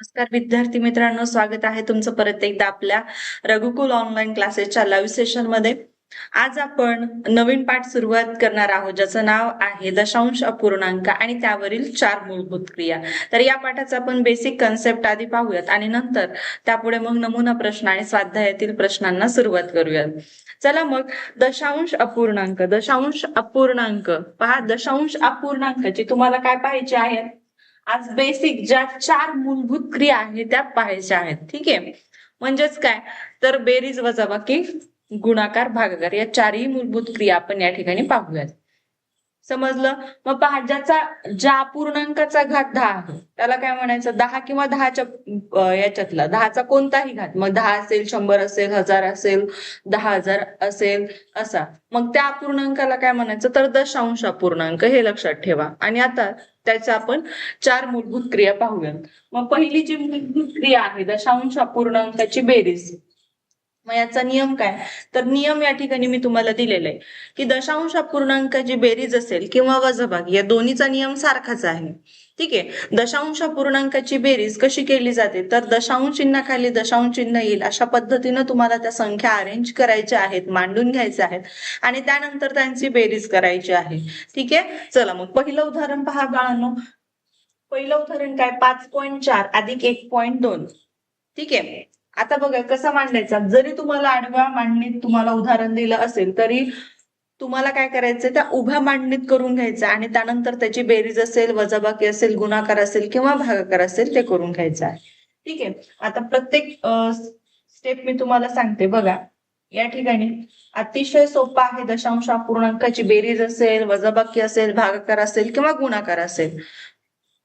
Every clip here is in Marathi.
नमस्कार विद्यार्थी मित्रांनो स्वागत आहे तुमचं परत एकदा आपल्या रघुकुल ऑनलाईन क्लासेसच्या लाईव्ह सेशनमध्ये. आज आपण नवीन पाठ सुरुवात करणार आहोत ज्याचं नाव आहे दशांश अपूर्णांक आणि त्यावरील चार मूलभूत क्रिया. तर या पाठाचा आपण बेसिक कन्सेप्ट आधी पाहूयात आणि नंतर त्यापुढे मग नमुना प्रश्न आणि स्वाध्यायातील प्रश्नांना सुरुवात करूयात. चला मग दशांश अपूर्णांक दशांश अपूर्णांक पहा दशांश अपूर्णांकाची तुम्हाला काय पाहायचे आहेत आज बेसिक ज्या चार मूलभूत क्रिया आहेत त्या पाहायच्या आहेत. ठीक आहे? म्हणजेच काय? तर बेरीज वजाबाकी गुणाकार भागाकार या चारही मूलभूत क्रिया आपण या ठिकाणी पाहूयात. समजलं? मग पहा ज्याचा ज्या अपूर्णांकाचा घात दहा आहे त्याला काय म्हणायचं? दहा किंवा दहाच्या याच्यातला. दहाचा कोणताही घात. मग दहा असेल शंभर असेल हजार असेल दहा हजार असेल असा. मग त्या अपूर्णांकाला काय म्हणायचं? तर दशांश अपूर्णांक हे लक्षात ठेवा. आणि आता त्याच्या आपण चार मूलभूत क्रिया पाहूयात. मग पहिली जी मूलभूत क्रिया आहे दशांश अपूर्णांकाची बेरीज. मग याचा नियम काय? तर नियम या ठिकाणी मी तुम्हाला दिलेला आहे की दशांश पूर्णांकाची बेरीज असेल किंवा वजाबाकी या दोन्हीचा नियम सारखाच आहे. ठीक आहे? दशांश पूर्णांकाची बेरीज कशी केली जाते? तर दशांश चिन्हाखाली दशांश चिन्ह येईल अशा पद्धतीनं तुम्हाला त्या संख्या अरेंज करायच्या आहेत मांडून घ्यायच्या आहेत आणि त्यानंतर त्यांची बेरीज करायची आहे. ठीक आहे? चला मग पहिलं उदाहरण पहा बाळांनो. पहिलं उदाहरण काय? पाच पॉईंट चार अधिक एक पॉईंट दोन. ठीक आहे? आता बघा कसा मांडायचा? जरी तुम्हाला आडव्या मांडणीत तुम्हाला उदाहरण दिलं असेल तरी तुम्हाला काय करायचं त्या उभ्या मांडणीत करून घ्यायचं आणि त्यानंतर त्याची बेरीज असेल वजाबाकी असेल गुणाकार असेल किंवा भागाकार असेल ते करून घ्यायचं आहे. ठीक आहे? आता प्रत्येक स्टेप मी तुम्हाला सांगते. बघा या ठिकाणी अतिशय सोपा आहे दशांश अपूर्णांकाची बेरीज असेल वजाबाकी असेल भागाकार असेल किंवा गुणाकार असेल.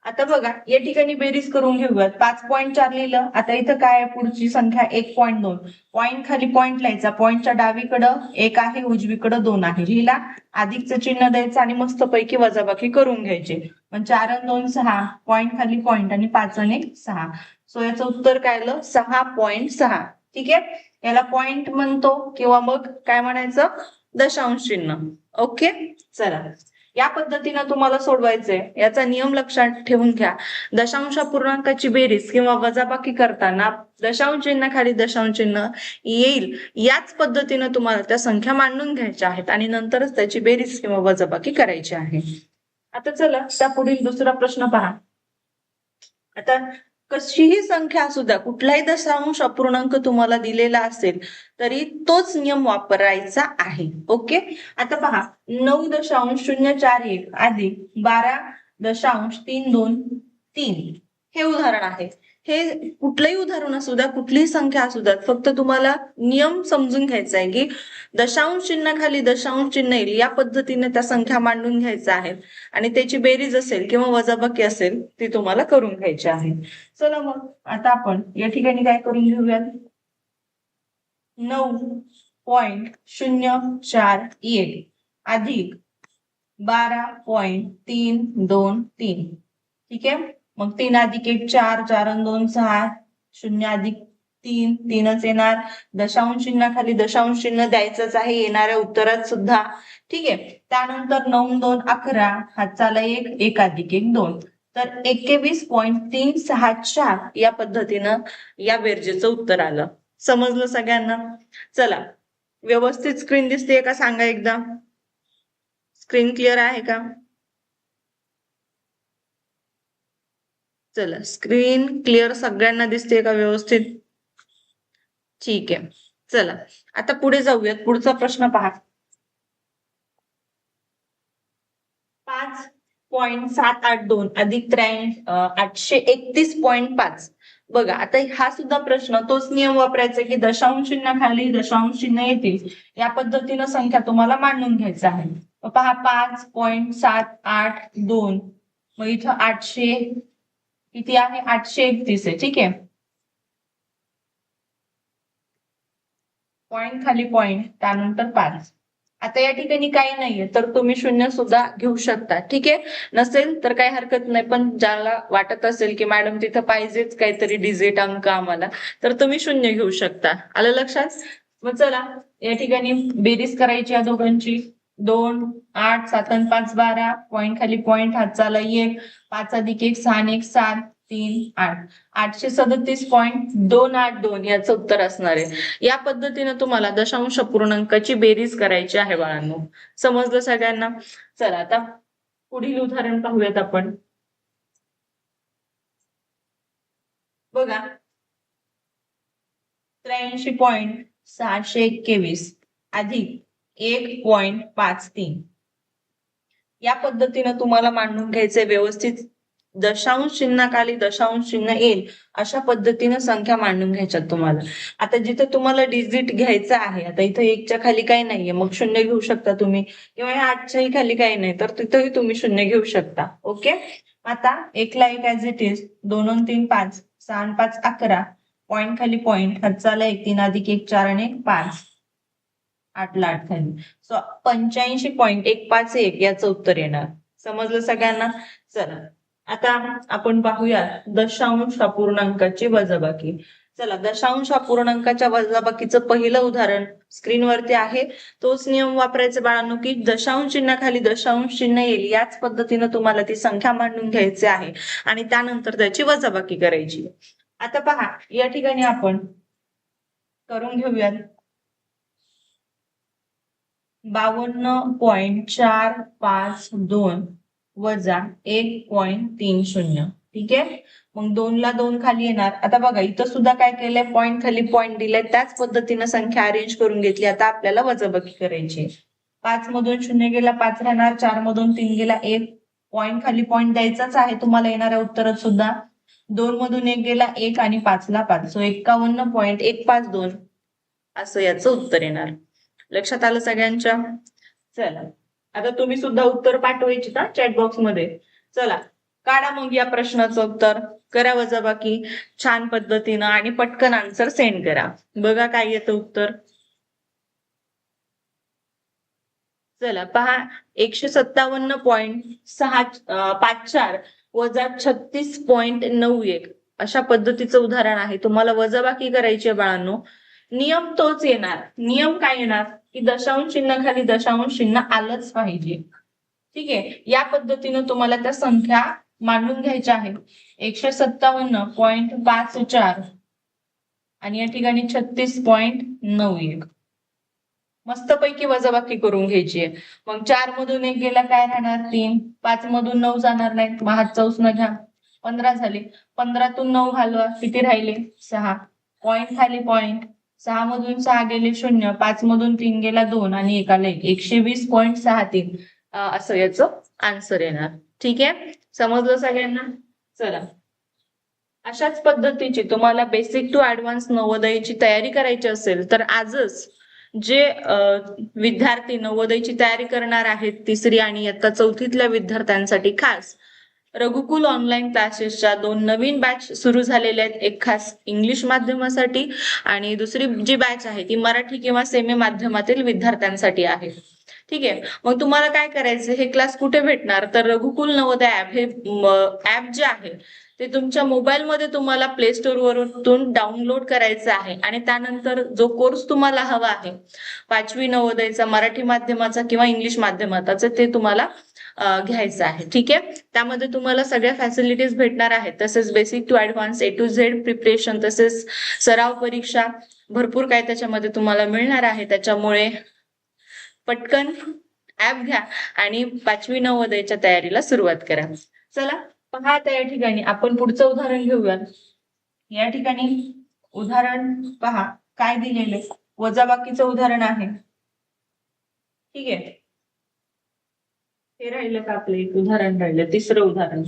आता बघा या ठिकाणी बेरीज करून घेऊयात. पाच पॉईंट चार लिहिलं. आता इथं काय आहे? पुढची संख्या एक पॉईंट दोन. पॉईंट खाली पॉईंट लिहायचा. पॉईंटच्या डावीकडं एक आहे उजवीकडं दोन आहे. लिहिला. अधिकचं चिन्ह द्यायचं आणि मस्त पैकी वजाबाकी करून घ्यायचे. मग चार आणि दोन सहा. पॉईंट खाली पॉईंट आणि पाच आणि एक सहा. सो याचं उत्तर काय आलं? सहा पॉईंट सहा. ठीक आहे? याला पॉइंट म्हणतो किंवा मग काय म्हणायचं? दशांश चिन्ह. ओके चला. या पद्धतीनं तुम्हाला सोडवायचंय. याचा नियम लक्षात ठेवून घ्या. दशांश पूर्णांकाची बेरीज किंवा वजाबाकी करताना दशांश चिन्हाखाली दशांश चिन्ह येईल. याच पद्धतीनं तुम्हाला त्या संख्या मांडून घ्यायच्या आहेत आणि नंतरच त्याची बेरीज किंवा वजाबाकी करायची आहे. आता चला त्या पुढील दुसरा प्रश्न पहा. आता कशीही संख्या असू द्या कुठलाही दशांश अपूर्णांक तुम्हाला दिलेला असेल तरी तोच नियम वापरायचा आहे. ओके? आता पहा नऊ दशांश शून्य चार एक आधी बारा दशांश तीन दोन तीन. हे उदाहरण आहे. हे कुठलंही उदाहरण असू द्या कुठलीही संख्या असू द्या फक्त तुम्हाला नियम समजून घ्यायचा आहे की दशांश चिन्हाखाली दशांश चिन्ह येईल या पद्धतीने त्या संख्या मांडून घ्यायच्या आहेत आणि त्याची बेरीज असेल किंवा वजाबाकी असेल ती तुम्हाला करून घ्यायची आहे. चला मग आता आपण या ठिकाणी काय करून घेऊयात? नऊ पॉइंट शून्य चार एक. अधिक बारा पॉइंट तीन दोन तीन. ठीक आहे? मग तीन अधिक एक चार चार आणि दोन सहा शून्य अधिक तीन तीनच येणार. दशांश चिन्हाखाली दशांश चिन्ह द्यायचंच आहे येणाऱ्या उत्तरात सुद्धा. ठीक आहे? त्यानंतर नऊ दोन अकरा हातचाला एक एक अधिक एक दोन. तर एकेवीस पॉईंट तीन सहा चार या पद्धतीनं या बेरजेचं उत्तर आलं. समजलं सगळ्यांना? चला. व्यवस्थित स्क्रीन दिसते का? सांगा एकदा. स्क्रीन क्लिअर आहे का? चला स्क्रीन क्लिअर सगळ्यांना दिसते का व्यवस्थित? ठीक आहे. चला आता पुढे जाऊयात. पुढचा प्रश्न पहा. पाच पॉइंट सात आठ दोन अधिक त्र्याऐंशी आठशे एकतीस पॉइंट पाच. बघा आता हा सुद्धा प्रश्न तोच नियम वापरायचा की दशांश चिन्हाखाली दशांश चिन्ह येतील. या पद्धतीनं संख्या तुम्हाला मांडून घ्यायचा आहे. पहा पाच पॉइंट सात आठ दोन. मग इथं आठशे किती आहे? आठशे एकतीस आहे. ठीक आहे. पॉइंट खाली पॉइंट त्यानंतर पाच. आता या ठिकाणी काही नाहीये तर तुम्ही शून्य सुद्धा घेऊ शकता. ठीक आहे? नसेल तर काही हरकत नाही पण ज्याला वाटत असेल की मॅडम तिथं पाहिजेच काहीतरी डिजिट अंक आम्हाला तर तुम्ही शून्य घेऊ शकता. आलं लक्षात? मग चला या ठिकाणी बेरीज करायची या दोघांची. दोन आठ सात आणि पाच बारा पॉईंट खाली पॉईंट हात चाला एक पाच अधिक एक सहा एक सात तीन आठ. आठशे सदतीस पॉईंट दोन आठ दोन याचं उत्तर असणार आहे. या पद्धतीने तुम्हाला दशांश पूर्णांकाची बेरीज करायची आहे बाळांनो. समजलं सगळ्यांना? चला आता पुढील उदाहरण पाहूयात आपण. बघा. त्र्याऐंशी पॉईंट सहाशे एक्केवीस अधिक एक पॉइंट पाच तीन. या पद्धतीनं तुम्हाला मांडून घ्यायचे व्यवस्थित. दशांश चिन्हाखाली दशांश चिन्ह येईल अशा पद्धतीनं संख्या मांडून घ्यायच्यात तुम्हाला. आता जिथे तुम्हाला डिजिट घ्यायचं आहे आता इथं एकच्या खाली काही नाहीये मग शून्य घेऊ शकता तुम्ही. किंवा ह्या आठच्याही खाली काही नाही तर तिथंही तुम्ही शून्य घेऊ शकता. ओके? आता एकला एक ऍज इट इज दोन तीन पाच सहा पाच अकरा. पॉइंट खाली पॉइंट हातचाला एक तीन अधिक एक चार आणि एक पाच. आठला आठ खाली सो पंच्याऐंशी पॉईंट एक पाच एक याचं उत्तर येणार. समजलं सगळ्यांना? चला. आता आपण पाहूया दशांश अपूर्णांकाची वजाबाकी. चला दशांश अपूर्णांकाच्या वजाबाकीचं पहिलं उदाहरण स्क्रीनवरती आहे. तोच नियम वापरायचे बाळांनो की दशांश चिन्हाखाली दशांश चिन्ह येईल. याच पद्धतीनं तुम्हाला ती संख्या मांडून घ्यायची आहे आणि त्यानंतर त्याची वजाबाकी करायची आता पहा या ठिकाणी आपण करून घेऊयात. बावन्न पॉईंट चार पाच दोन वजा एक पॉईंट तीन शून्य. ठीक आहे? मग दोन ला दोन खाली येणार. आता बघा इथं सुद्धा काय केलंय? पॉईंट खाली पॉईंट दिलाय. त्याच पद्धतीनं संख्या अरेंज करून घेतली. आता आपल्याला वजाबाकी करायची पाच मधून शून्य गेला पाच राहणार. चार मधून तीन गेला एक पॉईंट खाली पॉईंट द्यायचाच आहे. तुम्हाला येणाऱ्या उत्तरात सुद्धा. दोन मधून एक गेला एक आणि पाचला पाच. सो एक्कावन्न पॉईंट एक पाच दोन. असं याचं उत्तर येणार. लक्षात आलं सगळ्यांच्या? चला. आता तुम्ही सुद्धा उत्तर पाठवायची का चॅट बॉक्समध्ये. चला. काढा मग या प्रश्नाचं उत्तर. करा वजाबाकी. छान पद्धतीनं आणि पटकन आन्सर सेंड करा. बघा काय येतं उत्तर. चला पहा. एकशे सत्तावन्न पॉईंट सहा पाच चार वजा छत्तीस पॉइंट नऊ एक. अशा पद्धतीचं उदाहरण आहे. तुम्हाला वजाबाकी करायची आहे बाळांनो. नियम तोच येणार. नियम काय येणार? की दशांश चिन्ह खाली दशांश चिन्ह आलंच पाहिजे. ठीक? आहे या पद्धतीनं तुम्हाला त्या संख्या मांडून घ्यायच्या आहेत. एकशे सत्तावन्न पॉईंट पाच चार आणि या ठिकाणी छत्तीस पॉईंट नऊ एक. मस्तपैकी वजाबाकी करून घ्यायची आहे. मग चार मधून एक गेला काय राहणार? तीन. पाच मधून नऊ जाणार नाहीत. मग हातचा न घ्या. पंधरा झाले. पंधरातून नऊ घालवा. किती राहिले? सहा. पॉइंट खाली पॉइंट सहा मधून सहा गेले शून्य पाच मधून तीन गेला दोन आणि एकाला एक. एकशे वीस पॉईंट सहा तीन. असं याचं आन्सर येणार. ठीक आहे? समजलं सगळ्यांना? चला. अशाच पद्धतीची तुम्हाला बेसिक टू ऍडव्हान्स नवोदयाची तयारी करायची असेल तर आजच जे विद्यार्थी नवोदयची तयारी करणार आहेत तिसरी आणि आता चौथीतल्या विद्यार्थ्यांसाठी खास रघुकुल ऑनलाईन क्लासेसच्या दोन नवीन बॅच सुरू झालेल्या आहेत. एक खास इंग्लिश माध्यमासाठी आणि दुसरी जी बॅच आहे ती मराठी किंवा सेमी माध्यमातील विद्यार्थ्यांसाठी आहे. ठीक आहे? मग तुम्हाला काय करायचं? हे क्लास कुठे भेटणार? तर रघुकुल नवोदय ऍप हे ऍप जे आहे ते तुमच्या मोबाईलमध्ये तुम्हाला प्ले स्टोर वरून डाउनलोड करायचं आहे. आणि त्यानंतर जो कोर्स तुम्हाला हवा आहे पाचवी नवोदयचा मराठी माध्यमाचा किंवा इंग्लिश माध्यमाचा ते तुम्हाला घ्यायचं आहे. ठीक आहे? त्यामध्ये तुम्हाला सगळ्या फॅसिलिटीज भेटणार आहेत. तसेच basic to advance A to Z preparation तसेच सराव परीक्षा भरपूर काय त्याच्यामध्ये तुम्हाला मिळणार आहे. त्याच्यामुळे पटकन ऍप घ्या आणि पाचवी नवोदयच्या तयारीला सुरुवात करा. चला पहा आता या ठिकाणी. आपण पुढचं उदाहरण घेऊया या ठिकाणी उदाहरण पहा. काय दिलेले? वजाबाकीचं उदाहरण आहे. ठीक आहे? हे राहिलं का आपलं एक उदाहरण राहिलं तिसरं उदाहरण.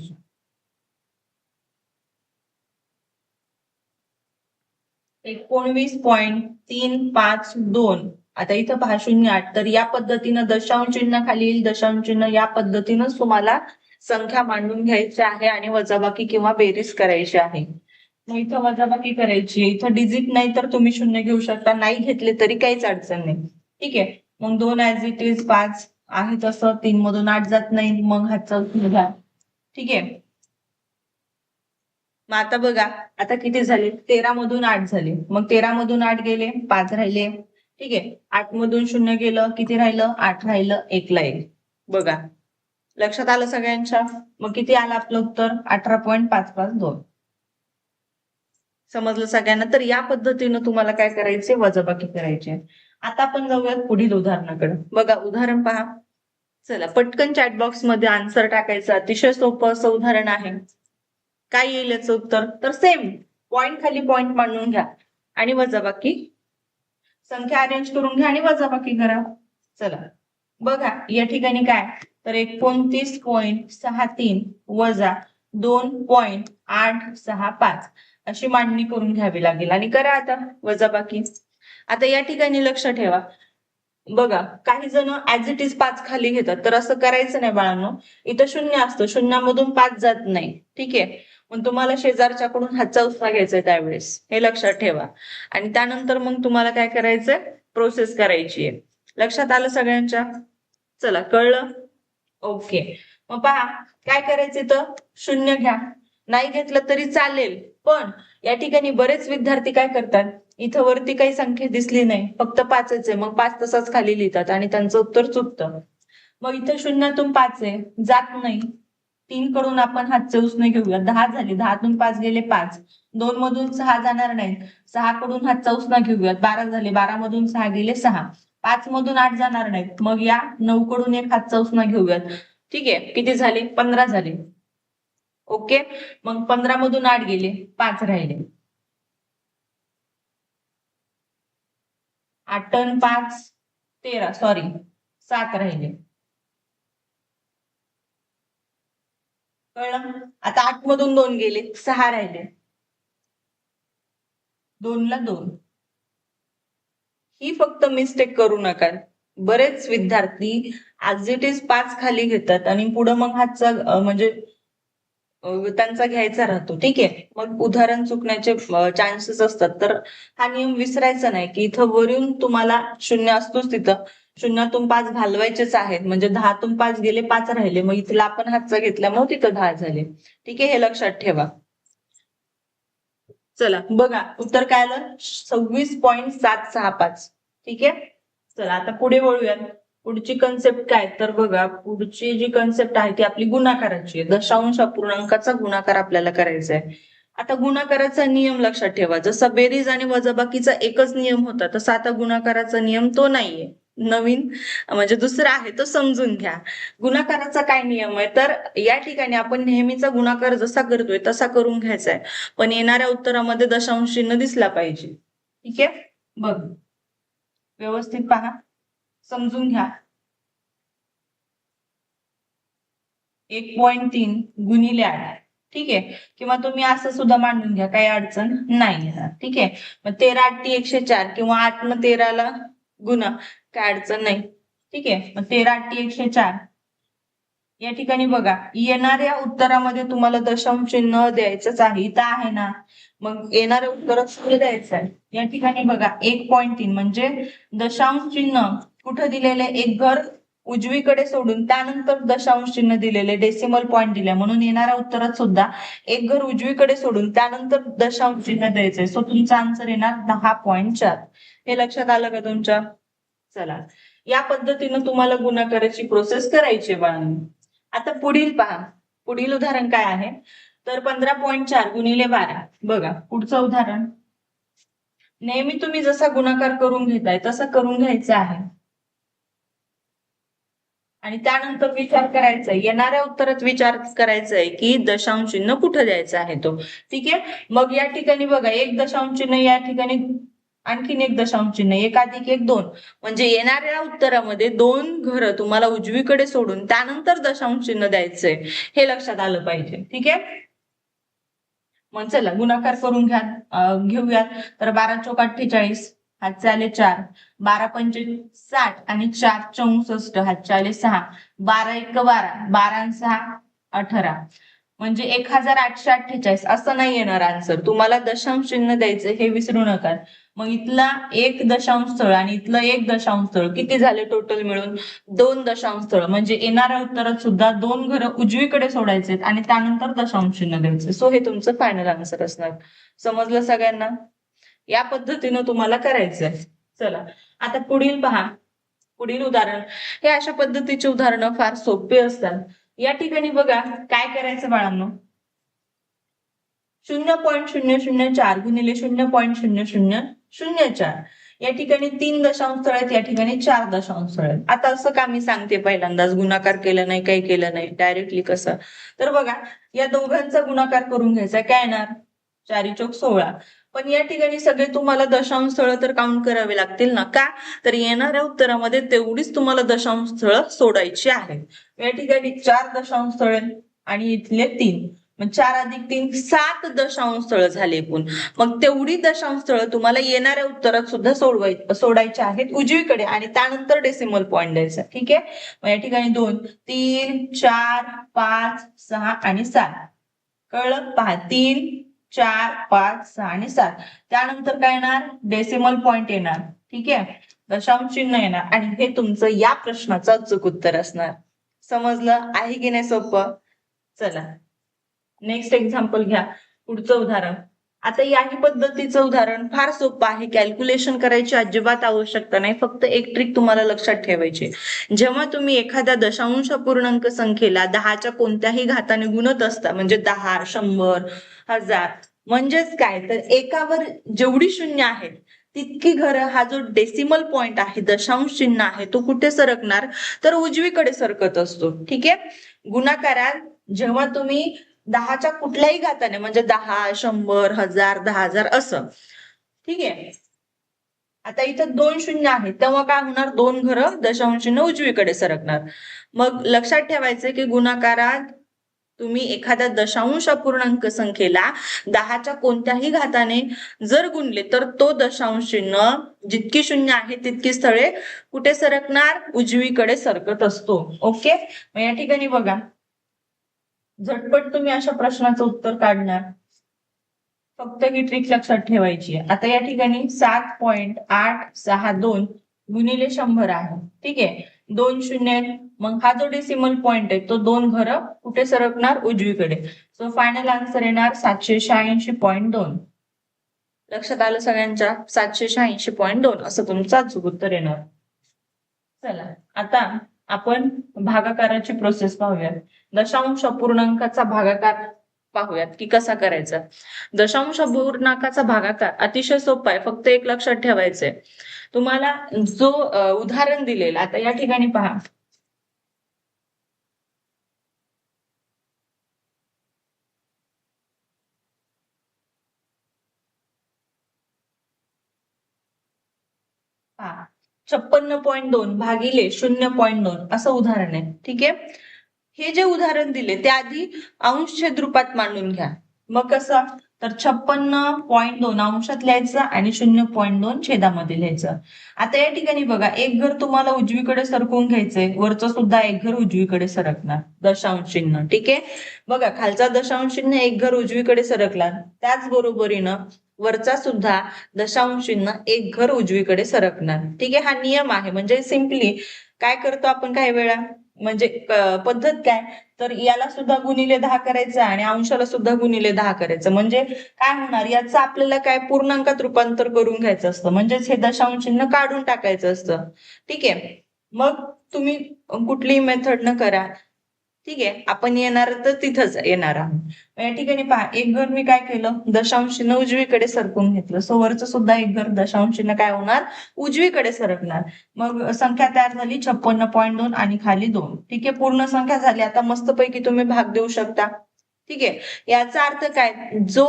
एकोणवीस पॉइंट तीन पाच दोन. आता इथं पहा शून्य आठ तर या पद्धतीनं दशांश चिन्ह खाली येईल दशांश चिन्ह या पद्धतीनंच तुम्हाला संख्या मांडून घ्यायची आहे आणि वजाबाकी किंवा बेरीज करायची आहे. मग इथं वजाबाकी करायची इथं डिजिट नाही तर तुम्ही शून्य घेऊ शकता नाही घेतले तरी काहीच अडचण नाही. ठीक आहे. मग दोन ऍज इट इज पाच आहे तसं तीन मधून आठ जात नाही मग हातचा घ्या ठीक आहे? मग आता बघा आता किती झाले? तेरा मधून आठ झाले. मग तेरा मधून आठ गेले पाच राहिले. ठीक आहे? आठ मधून शून्य गेलं किती राहिलं? आठ राहिलं एकला एक. बघा. लक्षात आलं सगळ्यांच्या? मग किती आलं आपलं उत्तर? अठरा पॉईंट पाच पाच दोन. समजलं सगळ्यांना? तर या पद्धतीनं तुम्हाला काय करायचे वजाबाकी करायचे आता आपण जाऊयात पुढील उदाहरणाकडे. बघा उदाहरण पहा. चला पटकन चॅटबॉक्समध्ये आन्सर टाकायचं. अतिशय सोपं असं उदाहरण आहे. काय येईल याचं उत्तर? तर सेम पॉइंट खाली पॉइंट मांडून घ्या. आणि वजाबाकी. संख्या अरेंज करून घ्या आणि वजाबाकी करा. चला. बघा या ठिकाणी काय? तर एकोणतीस पॉइंट सहा तीन वजा दोन पॉइंट आठ सहा पाच. अशी मांडणी करून घ्यावी लागेल. आणि करा आता वजाबाकी. आता या ठिकाणी लक्ष ठेवा. बघा काही जण ऍज इट इज पाच खाली घेतात. तर असं करायचं नाही बाळांनो. इथं शून्य असतं. शून्यामधून पाच जात नाही. ठीक आहे? मग तुम्हाला शेजारच्याकडून हातचा उत्साह घ्यायचा आहे त्यावेळेस. हे लक्षात ठेवा. आणि त्यानंतर मग तुम्हाला काय करायचंय? प्रोसेस करायची आहे. लक्षात आलं सगळ्यांच्या? चला कळलं? ओके मग पहा काय करायचं तर शून्य घ्या. नाही घेतलं तरी चालेल. पण या ठिकाणी बरेच विद्यार्थी काय करतात? इथं वरती काही संख्या दिसली नाही. फक्त पाचच आहे. मग पाच तसाच खाली लिहितात आणि त्यांचं उत्तर चुकतं. मग इथं शून्यातून पाच आहे. जात नाही. तीन कडून आपण हातचे उसने घेऊया. दहा झाले. दहातून पाच गेले पाच. दोन मधून सहा जाणार नाहीत. सहा कडून हातचा उसना घेऊयात. बारा झाले. बारा मधून सहा गेले सहा. पाच मधून आठ जाणार नाहीत. मग या नऊ कडून एक हातचा उसना घेऊयात. ठीक आहे. किती झाले? पंधरा झाले. ओके. मग पंधरा मधून आठ गेले. पाच राहिले. आठ टन पाच तेरा सॉरी सात राहिले. कळलं? आता आठ मधून दोन गेले सहा राहिले. दोनला दोन. ही फक्त मिस्टेक करू नका. बरेच विद्यार्थी आज इट इज पाच खाली घेतात आणि पुढं मग हातचा म्हणजे त्यांचा घ्यायचा राहतो. ठीक आहे? मग उदाहरण चुकण्याचे चान्सेस असतात. तर हा नियम विसरायचा नाही की इथं वरून तुम्हाला शून्य असतोच तिथं. शून्यातून पाच घालवायचेच आहेत. म्हणजे दहातून पाच गेले पाच राहिले. मग इथला आपण हातचा घेतल्यामुळे तिथं दहा झाले. ठीक आहे? हे लक्षात ठेवा. चला बघा. उत्तर काय आलं? सव्वीस पॉईंट सात सहा पाच. ठीक आहे? चला आता पुढे वळूयात. पुढची कन्सेप्ट काय? तर बघा पुढची जी कन्सेप्ट आहे ती आपली गुणाकाराची आहे. दशांश अपूर्णांकाचा गुणाकार आपल्याला करायचा आहे. आता गुणाकाराचा नियम लक्षात ठेवा. जसा बेरीज आणि वजाबाकीचा एकच नियम होता तसा आता गुणाकाराचा नियम तो नाहीये. नवीन म्हणजे दुसरा आहे तो समजून घ्या. गुणाकाराचा काय नियम आहे? तर या ठिकाणी आपण नेहमीचा गुणाकार जसा करतोय तसा करून घ्यायचा आहे. पण येणाऱ्या उत्तरामध्ये दशांश चिन्ह दिसला पाहिजे. ठीक आहे? बघ. व्यवस्थित पहा. समजून घ्या. एक पॉइंट तीन गुणिले आठ. ठीक आहे? किंवा तुम्ही असं सुद्धा मांडून घ्या काही अडचण नाही येणार. ठीक आहे? मग तेरा आठ एकशे चार किंवा आठ मग तेराला गुणा. काय अडचण नाही. ठीक आहे? मग तेरा आठ एकशे चार. या ठिकाणी बघा येणाऱ्या उत्तरामध्ये तुम्हाला दशांश चिन्ह द्यायचंच आहे. इथं आहे ना. मग येणाऱ्या उत्तरात द्यायचं आहे या ठिकाणी बघा एक पॉईंट तीन. म्हणजे दशांश चिन्ह कुठं दिलेले एक घर उजवीकडे सोडून त्यानंतर दशांश चिन्ह दिलेले डेसिमल पॉईंट दिले म्हणून येणाऱ्या उत्तरात सुद्धा एक घर उजवीकडे सोडून त्यानंतर दशांश चिन्ह द्यायचंय. सो तुमचा आन्सर येणार दहा पॉईंट चार. हे लक्षात आलं का तुमच्या? चला. या पद्धतीनं तुम्हाला गुणाकाराची प्रोसेस करायची आहे आता पुढील पहा. पुढील उदाहरण काय आहे? तर पंधरा पॉईंट चार गुणिले बारा. बघा पुढचं उदाहरण. नेहमी तुम्ही जसा गुणाकार करून घेताय तसा करून घ्यायचा आहे. आणि त्यानंतर विचार करायचा आहे. येणाऱ्या उत्तरात विचार करायचा आहे की दशांश चिन्ह कुठं द्यायचा आहे तो? ठीक आहे? मग या ठिकाणी बघा एक दशांश चिन्ह या ठिकाणी आणखीन एक दशांश चिन्ह एक अधिक एक दोन. म्हणजे येणाऱ्या उत्तरामध्ये दोन घरं तुम्हाला उजवीकडे सोडून त्यानंतर दशांश चिन्ह द्यायचंय. हे लक्षात आलं पाहिजे. ठीक आहे? मग चला गुणाकार करून घ्या घेऊयात. तर बारा चौक अठ्ठेचाळीस. हातचे आले चार. बारा पंचे साठ आणि चार चौसष्ट. हातचे आले सहा. बारा एक बारा. बारा सहा अठरा. म्हणजे एक हजार आठशे अठ्ठेचाळीस. असं नाही येणार आन्सर तुम्हाला दशांश चिन्ह द्यायचं हे विसरू नका. मग इथला एक दशांश स्थळ आणि इथलं एक दशांश स्थळ किती झाले टोटल मिळून? दोन दशांश स्थळ. म्हणजे येणाऱ्या उत्तरात सुद्धा दोन घरं उजवीकडे सोडायचे आणि त्यानंतर दशांश चिन्ह द्यायचे. सो हे तुमचं फायनल आन्सर असणार. समजलं सगळ्यांना? या पद्धतीनं तुम्हाला करायचंय. चला आता पुढील पहा. पुढील उदाहरण. हे अशा पद्धतीची उदाहरणं फार सोपे असतात. या ठिकाणी बघा काय करायचं बाळांनो? शून्य पॉईंट शून्य शून्य चार गुणिले शून्य पॉईंट शून्य शून्य शून्य चार. या ठिकाणी तीन दशांश स्थळ आहेत या ठिकाणी चार दशांश स्थळ आहेत. आता असं का मी सांगते? पहिल्यांदाच गुणाकार केलं नाही काही केलं नाही. डायरेक्टली कसं? तर बघा या दोघांचा गुणाकार करून घ्यायचा. काय येणार? चारी चौक सोळा. पण या ठिकाणी सगळे तुम्हाला दशांश स्थळ तर काउंट करावे लागतील ना? का? तर येणाऱ्या उत्तरामध्ये तेवढीच तुम्हाला दशांश स्थळ सोडायची आहेत. या ठिकाणी चार दशांश स्थळ आणि इथले तीन. मग चार अधिक तीन सात दशांश स्थळ झाले एकूण. मग तेवढी दशांश स्थळ तुम्हाला येणाऱ्या उत्तरात सुद्धा सोडवाय सोडायची आहेत उजवीकडे आणि त्यानंतर डेसिमल पॉईंट द्यायचा. ठीक आहे? मग या ठिकाणी दोन तीन चार पाच सहा आणि सात. कळलं? पहा तीन चार पाच सहा आणि सात. त्यानंतर काय येणार? डेसिमल पॉइंट येणार. ठीक आहे? दशांश चिन्ह येणार. आणि हे तुमचं या प्रश्नाचं अचूक उत्तर असणार. समजलं? आहे की नाही सोपं? चला. नेक्स्ट एक्झाम्पल घ्या. पुढचं उदाहरण. आता याही पद्धतीचं उदाहरण फार सोपं आहे. कॅल्क्युलेशन करायची अजिबात आवश्यकता नाही. फक्त एक ट्रिक तुम्हाला लक्षात ठेवायची जेव्हा तुम्ही एखाद्या दशांश पूर्णांक संख्येला दहाच्या कोणत्याही घाताने गुणत असता म्हणजे दहा शंभर हजार म्हणजेच काय? तर एकावर जेवढी शून्य आहेत तितकी घरं हा जो डेसिमल पॉइंट आहे दशांश चिन्ह आहे तो कुठे सरकणार? तर उजवीकडे सरकत असतो. ठीक आहे? गुणाकारात जेव्हा तुम्ही दहाच्या कुठल्याही घाताने म्हणजे दहा शंभर हजार दहा हजार असं. ठीक आहे? आता इथं दोन शून्य आहेत. तेव्हा काय होणार? दोन घर दशांश उजवीकडे सरकणार. मग लक्षात ठेवायचं की गुणाकारात तुम्ही एखाद्या दशांश अपूर्णांक संख्येला दहाच्या कोणत्याही घाताने जर गुणले तर तो दशांश चिन्ह जितकी शून्य आहे तितकी स्थळे कुठे सरकणार? उजवीकडे सरकत असतो. ओके? मग या ठिकाणी बघा. झटपट तुम्ही अशा प्रश्नाचं उत्तर काढणार. फक्त ही ट्रिक लक्षात ठेवायची आहे. आता या ठिकाणी सात पॉइंट आठ सहा दोन गुणिले शंभर आहे. ठीक आहे? दोन शून्य मग हा जो डेसिमल पॉइंट आहे तो दोन घर कुठे सरकणार? उजवीकडे. सो फायनल आन्सर येणार सातशे शहाऐंशी पॉईंट दोन. लक्षात आलं सगळ्यांच्या? सातशे शहाऐंशी पॉईंट दोन. असं तुमचं अचूक उत्तर येणार. चला. आता आपण भागाकाराची प्रोसेस पाहूया दशांश अपूर्णांकाचा भागाकार पाहूयात की कसा करायचा. दशांश अपूर्णांकाचा भागाकार अतिशय सोपा आहे फक्त एक लक्षात ठेवायचंय. तुम्हाला जो उदाहरण दिलेला आता या ठिकाणी पहा. पहा. छप्पन्न पॉईंट दोन भागिले शून्य पॉईंट दोन असं उदाहरण आहे. ठीक आहे? हे जे उदाहरण दिले ते आधी अंश छेद रूपात मांडून घ्या. मग कसं? तर छप्पन्न पॉईंट दोन अंशात लिहायचं आणि शून्य पॉईंट दोन छेदामध्ये लिहायचं. आता या ठिकाणी बघा एक घर तुम्हाला उजवीकडे सरकवून घ्यायचंय वरचं सुद्धा एक घर उजवीकडे सरकणार. दशांश चिन्ह ठीक आहे? बघा खालचा दशांश चिन्ह एक घर उजवीकडे सरकला. त्याच बरोबरीनं वरचा सुद्धा दशांश चिन्ह एक घर उजवीकडे सरकणार. ठीक आहे? हा नियम आहे. म्हणजे सिम्पली काय करतो आपण काही वेळा? म्हणजे पद्धत काय? तर याला सुद्धा गुणिले दहा करायचं आणि अंशाला सुद्धा गुणिले दहा करायचं. म्हणजे काय होणार? याचं आपल्याला काय पूर्णांकात रूपांतर करून घ्यायचं असतं. म्हणजेच हे दशांश चिन्ह काढून टाकायचं असतं. ठीक आहे. मग तुम्ही कुठलीही मेथड न करा. ठीक आहे? आपण येणार तर तिथंच येणार आहोत. या ठिकाणी पहा एक घर मी काय केलं? दशांशीनं उजवीकडे सरकून घेतलं. सो वरचं सुद्धा एक घर दशांशीनं काय होणार? उजवीकडे सरकणार. मग संख्या तयार झाली छप्पन्न पॉईंट दोन आणि खाली दोन. ठीक आहे? पूर्ण संख्या झाली. आता मस्तपैकी तुम्ही भाग देऊ शकता. ठीक आहे? याचा अर्थ काय? जो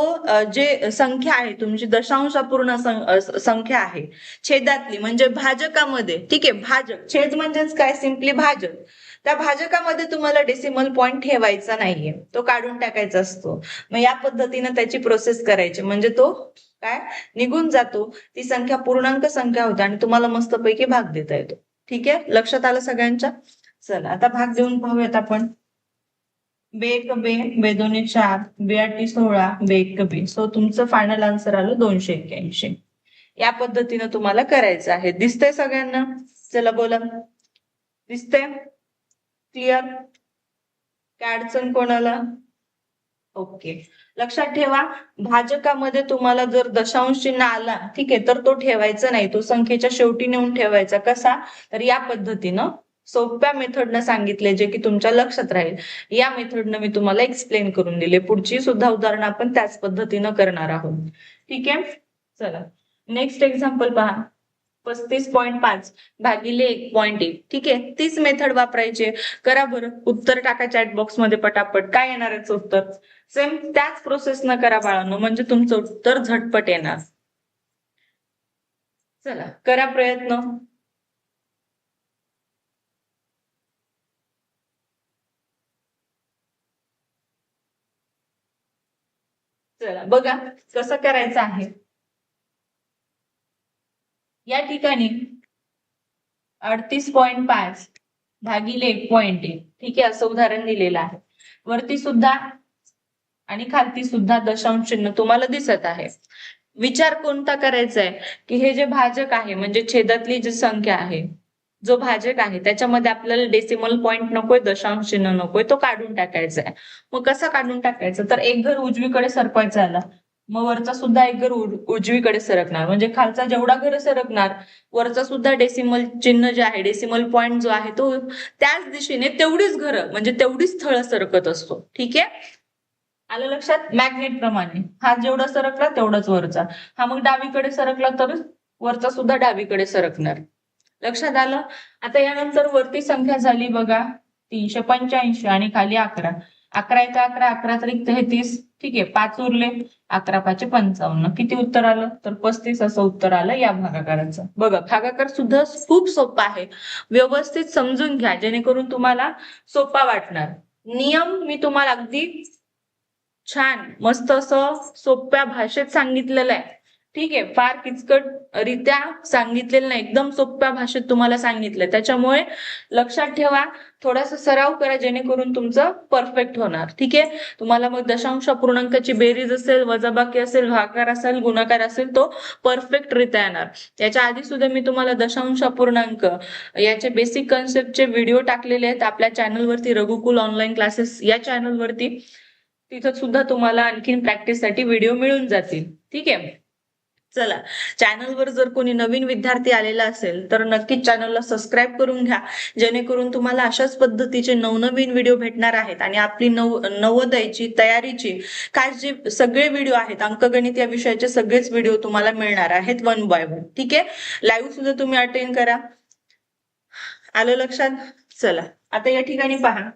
जे संख्या आहे तुमची दशांश पूर्ण संख्या आहे छेदातली म्हणजे भाजकामध्ये ठीक आहे? भाजक. छेद म्हणजेच काय? सिम्पली भाजक. त्या भाजकामध्ये तुम्हाला डेसिमल पॉईंट ठेवायचा नाहीये. तो काढून टाकायचा असतो. मग या पद्धतीनं त्याची प्रोसेस करायची. म्हणजे तो काय? निघून जातो. ती संख्या पूर्णांक संख्या होते आणि तुम्हाला मस्तपैकी भाग देता येतो. ठीक आहे? लक्षात आलं सगळ्यांच्या? चला आता भाग देऊन पाहूयात आपण. बे एक बे बे दोन्ही चार बे आठी सोळा बे एक बे. सो तुमचं फायनल आन्सर आलं दोनशे एक्क्याऐंशी. या पद्धतीनं तुम्हाला करायचं आहे. दिसतंय सगळ्यांना? चला बोला. दिसतंय? क्लिअर काय अडचण कोणाला? ओके लक्षात ठेवा भाजकामध्ये तुम्हाला जर दशांश चिन्ह आला ठीक आहे तर तो ठेवायचा नाही. तो संख्येच्या शेवटी नेऊन ठेवायचा. कसा? तर या पद्धतीनं सोप्या मेथडनं सांगितले जे की तुमच्या लक्षात राहील. या मेथडनं मी तुम्हाला एक्सप्लेन करून दिले. पुढची सुद्धा उदाहरणं आपण त्याच पद्धतीनं करणार आहोत. ठीक आहे? चला. नेक्स्ट एक्झाम्पल पहा. पस्तीस पॉईंट पाच भागिले एक पॉईंट एक. ठीक आहे? तीच मेथड वापरायची करा बरं. उत्तर टाका चॅट बॉक्समध्ये पटापट. काय येणार उत्तर? सेम त्याच प्रोसेस न करा बाळांनो. म्हणजे तुमचं उत्तर झटपट येणार. चला करा प्रयत्न. चला बघा कसं करायचं आहे. या ठिकाणी अडतीस पॉईंट पाच भागिले एक पॉईंट एक. ठीक आहे असं उदाहरण दिलेलं आहे. वरती सुद्धा आणि खालती सुद्धा दशांश चिन्ह तुम्हाला दिसत आहे. विचार कोणता करायचा आहे की हे जे भाजक आहे म्हणजे छेदातली जी संख्या आहे जो भाजक आहे त्याच्यामध्ये आपल्याला डेसिमल पॉईंट नकोय दशांश चिन्ह नकोय तो काढून टाकायचा आहे मग कसा काढून टाकायचा? तर एक घर उजवीकडे सरकवायचा आला. मग वरचा सुद्धा एक घर उजवीकडे सरकणार. म्हणजे खालचा जेवढा घर सरकणार वरचा सुद्धा डेसिमल चिन्ह जे आहे डेसिमल पॉईंट जो आहे तो त्याच दिशेने तेवढीच घरं म्हणजे तेवढीच स्थळ सरकत असतो. ठीक आहे? आलं लक्षात? मॅग्नेट प्रमाणे. हा जेवढा सरकला तेवढाच वरचा. हा मग डावीकडे सरकला तर वरचा सुद्धा डावीकडे सरकणार. लक्षात आलं? आता यानंतर वरती संख्या झाली बघा तीनशे पंच्याऐंशी आणि खाली अकरा. अकरा एक अकरा अकरा तरी तेहतीस ठीक आहे पाच उरले. अकरा पाचशे पंचावन्न. किती उत्तर आलं? तर पस्तीस असं उत्तर आलं या भागाकाराचं. बघा भागाकार सुद्धा खूप सोपा आहे. व्यवस्थित समजून घ्या जेणेकरून तुम्हाला सोपा वाटणार. नियम मी तुम्हाला अगदी छान मस्त असं सोप्या भाषेत सांगितलेलं आहे. ठीक आहे फार किचकट रित्या सांगितलेलं नाही. एकदम सोप्या भाषेत तुम्हाला सांगितलंय. त्याच्यामुळे लक्षात ठेवा थोडासा सराव करा जेणेकरून तुमचं परफेक्ट होणार. ठीक आहे? तुम्हाला मग दशांश पूर्णांकाची बेरीज असेल वजाबाकी असेल भागाकार असेल गुणाकार असेल तो परफेक्ट रित्या येणार. याच्या आधी सुद्धा मी तुम्हाला दशांश पूर्णांक याचे बेसिक कन्सेप्टचे व्हिडिओ टाकलेले आहेत. आपल्या चॅनलवरती रघुकुल ऑनलाईन क्लासेस या चॅनलवरती तिथं सुद्धा तुम्हाला आणखीन प्रॅक्टिससाठी व्हिडिओ मिळून जातील. ठीक आहे? चला. चॅनलवर जर कोणी नवीन विद्यार्थी आलेला असेल तर नक्कीच चॅनलला सबस्क्राईब करून घ्या. जेणेकरून तुम्हाला अशाच पद्धतीचे नवनवीन व्हिडिओ भेटणार आहेत आणि आपली नव नवोदयची तयारीची काय जे सगळे व्हिडिओ आहेत अंकगणित या विषयाचे सगळेच व्हिडिओ तुम्हाला मिळणार आहेत वन बाय वन ठीक आहे? लाईव्ह सुद्धा तुम्ही अटेंड करा. आलं लक्षात? चला. आता या ठिकाणी पहा.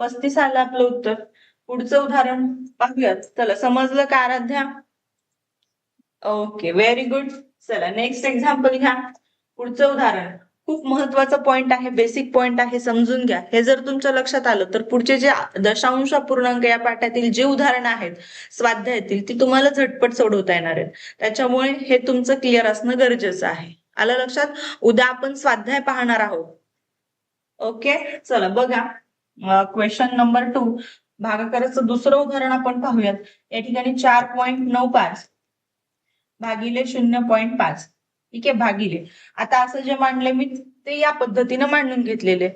पस्तीस आलं आपलं उत्तर. पुढचं उदाहरण पाहूयात. चला. समजलं का आराध्या? ओके व्हेरी गुड चला नेक्स्ट एक्झाम्पल घ्या. पुढचं उदाहरण. खूप महत्त्वाचा पॉइंट आहे बेसिक पॉइंट आहे समजून घ्या. हे जर तुमच्या लक्षात आलं तर पुढचे जे दशांश पूर्णांक या पाठातील जे उदाहरण आहेत स्वाध्यायातील ती तुम्हाला झटपट सोडवता येणार आहेत. त्याच्यामुळे हे तुमचं क्लिअर असणं गरजेचं आहे. आलं लक्षात? उद्या आपण स्वाध्याय पाहणार आहोत. ओके चला बघा. क्वेश्चन नंबर टू भागाकाराचं दुसरं उदाहरण आपण पाहूयात. या ठिकाणी चार पॉईंट नऊ पाच. भागिले शून्य पॉईंट पाच. ठीक आहे भागिले. आता असं जे मांडले मी ते या पद्धतीनं मांडून घेतलेले.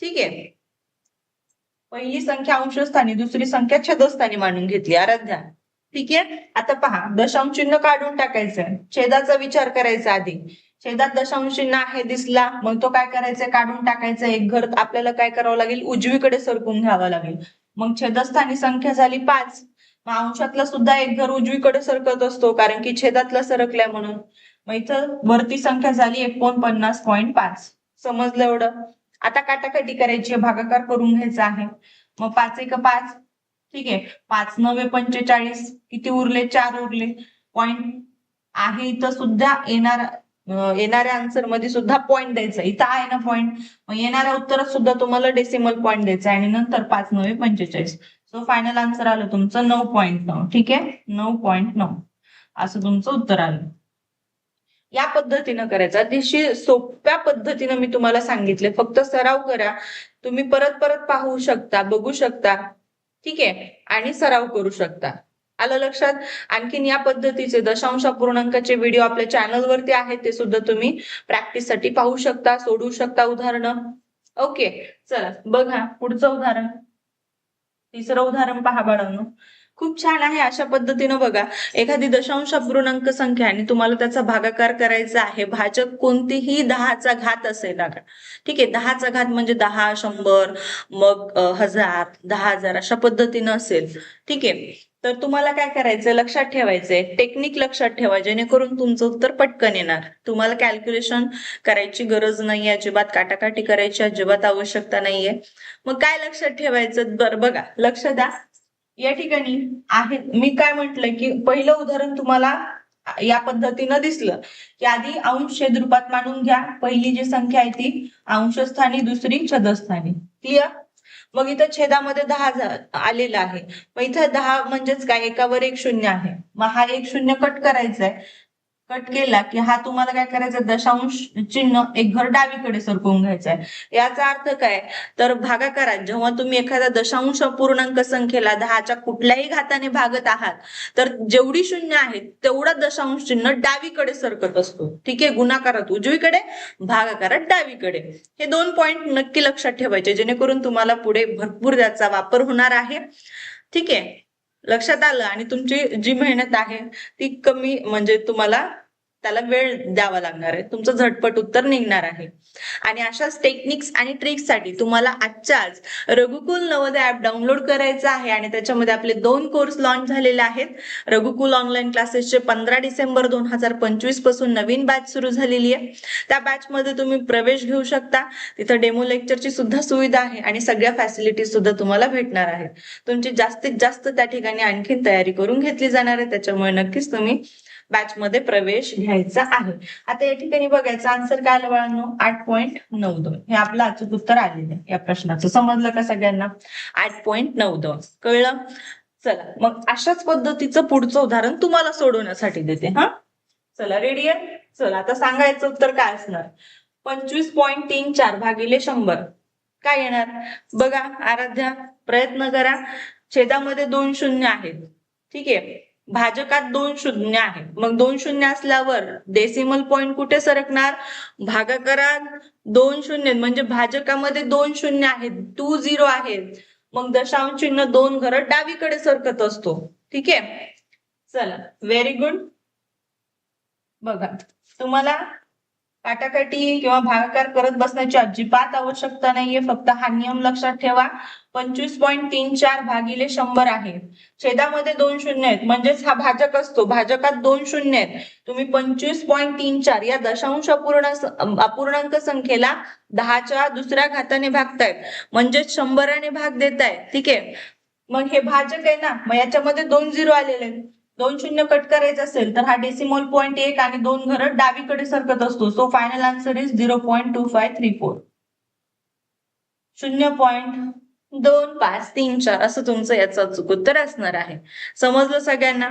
ठीक आहे. पहिली संख्या अंशस्थानी दुसरी संख्या छदस्थानी मांडून घेतली. आराध्या. ठीक आहे? आता पहा दशांश चिन्ह काढून टाकायचं. छेदाचा विचार करायचा आधी. छेदात दशांश चिन्ह आहे दिसला. मग तो काय करायचा? काढून टाकायचं. एक घर आपल्याला काय करावं लागेल? उजवीकडे सरकून घ्यावं लागेल. मग छेदस्थानी संख्या झाली पाच. अंशातला सुद्धा एक घर उजवीकडे सरकत असतो कारण की छेदातला सरकलाय म्हणून. मग इथं वरती संख्या झाली एकोणपन्नास पॉईंट पाच. समजलं एवढं? आता काटाकाटी करायची आहे, भागाकार करून घ्यायचा आहे. मग पाच एक पाच. ठीक आहे. पाच नवे पंचेचाळीस. किती उरले? चार उरले. पॉईंट आहे इथं सुद्धा येणार येणाऱ्या आन्सरमध्ये सुद्धा पॉईंट द्यायचा. इथं आहे ना पॉईंट मग येणाऱ्या उत्तरात सुद्धा तुम्हाला डेसिमल पॉईंट द्यायचा आहे. आणि नंतर पाच नवे पंचेचाळीस. सो फायनल आन्सर आलं तुमचं नऊ पॉईंट नऊ. ठीक आहे? नऊ पॉईंट नऊ. असं तुमचं उत्तर आलं. या पद्धतीनं करायचं. अतिशय सोप्या पद्धतीनं मी तुम्हाला सांगितले. फक्त सराव करा. तुम्ही परत परत पाहू शकता बघू शकता. ठीक आहे? आणि सराव करू शकता. आलं लक्षात? आणखीन या पद्धतीचे दशांश पूर्णांकाचे व्हिडिओ आपल्या चॅनलवरती आहेत ते सुद्धा तुम्ही प्रॅक्टिससाठी पाहू शकता सोडवू शकता उदाहरणं. ओके चला बघा पुढचं उदाहरण. तिसरं उदाहरण पहा बाळांनो. खूप छान आहे अशा पद्धतीनं बघा. एखादी दशांश अपूर्णांक संख्या आणि तुम्हाला त्याचा भागाकार करायचा आहे. भाजक कोणतीही दहाचा घात असेल ना ठीक आहे दहाचा घात म्हणजे दहा शंभर मग हजार दहा हजार अशा पद्धतीनं असेल. ठीक आहे. तर तुम्हाला काय करायचं लक्षात ठेवायचंय. टेक्निक लक्षात ठेवा जेणेकरून तुमचं उत्तर पटकन येणार. तुम्हाला कॅल्क्युलेशन करायची गरज नाही अजिबात काटाकाटी करायची अजिबात आवश्यकता नाहीये. मग काय लक्षात ठेवायचं? बरं बघा लक्ष द्या. या ठिकाणी आहे मी काय म्हटलं की पहिलं उदाहरण तुम्हाला या पद्धतीनं दिसलं. की आधी अंश छेद रूपात मांडून घ्या. पहिली जी संख्या आहे ती अंशस्थानी दुसरी छदस्थानी. क्लिअर मग इथं छेदामध्ये दहा आलेला आलेलं आहे. मग इथं दहा म्हणजेच काय? एकावर एक शून्य आहे. मग हा एक शून्य कट करायचा आहे कट केला की हा तुम्हाला काय करायचा दशांश चिन्ह एक घर डावीकडे सरकवून घ्यायचा आहे याचा अर्थ काय? तर भागाकारात जेव्हा तुम्ही एखादा दशांश पूर्णांक संख्येला दहाच्या कुठल्याही घाताने भागत आहात तर जेवढी शून्य आहेत तेवढा दशांश चिन्ह डावीकडे सरकत असतो. ठीक आहे? गुणाकारात उजवीकडे भागाकारात डावीकडे. हे दोन पॉइंट नक्की लक्षात ठेवायचे जेणेकरून तुम्हाला पुढे भरपूर त्याचा वापर होणार आहे. ठीक आहे? लक्षात आलं आणि तुमची जी मेहनत आहे ती कमी म्हणजे तुम्हाला त्याला वेळ द्यावा लागणार आहे. तुमचं झटपट उत्तर निघणार आहे. आणि अशाच टेक्निक्स आणि ट्रिक्ससाठी तुम्हाला आजच्याच रघुकुल नवोदय ऍप डाउनलोड करायचं आहे. आणि त्याच्यामध्ये आपले दोन कोर्स लॉन्च झालेले आहेत. रघुकुल ऑनलाईन क्लासेसचे पंधरा डिसेंबर दोन हजार पंचवीसपासून नवीन बॅच सुरू झालेली आहे. त्या बॅच मध्ये तुम्ही प्रवेश घेऊ शकता. तिथं डेमो लेक्चरची सुद्धा सुविधा आहे. आणि सगळ्या फॅसिलिटीज सुद्धा तुम्हाला भेटणार आहेत. तुमची जास्तीत जास्त त्या ठिकाणी आणखीन तयारी करून घेतली जाणार आहे. त्याच्यामुळे नक्कीच तुम्ही बॅच मध्ये प्रवेश घ्यायचा आहे. आता या ठिकाणी बघायचं आन्सर काय आलं बाळांनो? आठ पॉईंट नऊ दोन. हे आपलं अचूक उत्तर आलेलं आहे या प्रश्नाचं. समजलं का सगळ्यांना? आठ पॉईंट नऊ दोन. कळलं? चला मग अशाच पद्धतीचं पुढचं उदाहरण तुम्हाला सोडवण्यासाठी देते. हा? चला रेडी आहे? चला आता सांगायचं उत्तर काय असणार? पंचवीस पॉईंट तीन चार भागिले शंभर. काय येणार? बघा आराध्या प्रयत्न करा. छेदामध्ये दोन शून्य आहेत. ठीक आहे? भाजकात दोन शून्य आहेत मग दोन शून्य असल्यावर डेसिमल पॉइंट कुठे सरकणार? भागाकारात दोन शून्य आहेत. म्हणजे भाजकामध्ये दोन शून्य आहेत टू झिरो आहेत मग दशांश चिन्ह दोन घर डावीकडे सरकत असतो. ठीक आहे? चला व्हेरी गुड बघा तुम्हाला काटाकाटी किंवा भागाकार करत बसण्याची अजिबात आवश्यकता नाहीये. फक्त हा नियम लक्षात ठेवा. पंचवीस पॉईंट तीन चार भागिले शंभर आहे छेदामध्ये दोन शून्य आहेत. म्हणजेच हा भाजक असतो. भाजकात दोन शून्य आहेत. तुम्ही पंचवीस पॉईंट तीन चार या दशांश अपूर्ण अपूर्णांक संख्येला दहाच्या दुसऱ्या घाताने भागतायत. म्हणजेच शंभराने भाग देताय ठीक आहे? मग हे भाजक आहे ना? मग याच्यामध्ये दोन झिरो आलेले आहेत. दोन शून्य कट करायचं असेल तर हा डेसिमॉल पॉईंट एक आणि दोन घर डावीकडे सरकत असतो. So final answer is zero point two five three four शून्य पॉईंट दोन पाच तीन चार असं तुमचं याचं अचूक उत्तर असणार आहे. समजलं सगळ्यांना?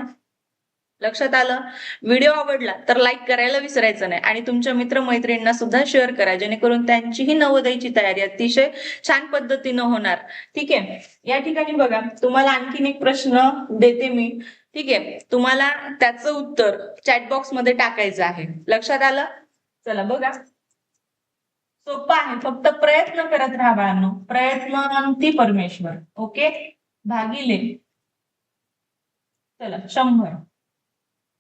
लक्षात आलं? व्हिडिओ आवडला तर लाईक करायला विसरायचं नाही आणि तुमच्या मित्रमैत्रिणींना सुद्धा शेअर करा जेणेकरून त्यांचीही नवोदयची तयारी अतिशय छान पद्धतीनं होणार. ठीक आहे? या ठिकाणी बघा तुम्हाला आणखीन एक प्रश्न देते मी. ठीक आहे. तुम्हाला त्याचं उत्तर चॅटबॉक्समध्ये टाकायचं आहे. लक्षात आलं? चला बघा. सोपं आहे. फक्त प्रयत्न करत राहा बाळांनो. प्रयत्नांती परमेश्वर. ओके? भागिले. चला शंभर.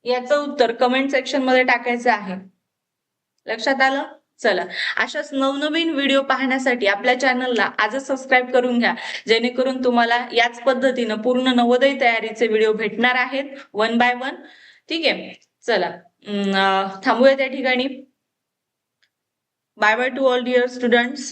याचं उत्तर कमेंट सेक्शनमध्ये टाकायचं आहे. लक्षात आलं? चला अशाच नवनवीन व्हिडिओ पाहण्यासाठी आपल्या चॅनलला आजच सबस्क्राईब करून घ्या. जेणेकरून तुम्हाला याच पद्धतीनं पूर्ण नवोदय तयारीचे व्हिडिओ भेटणार आहेत वन बाय वन ठीक आहे? चला थांबूया त्या ठिकाणी. Bye bye to all dear students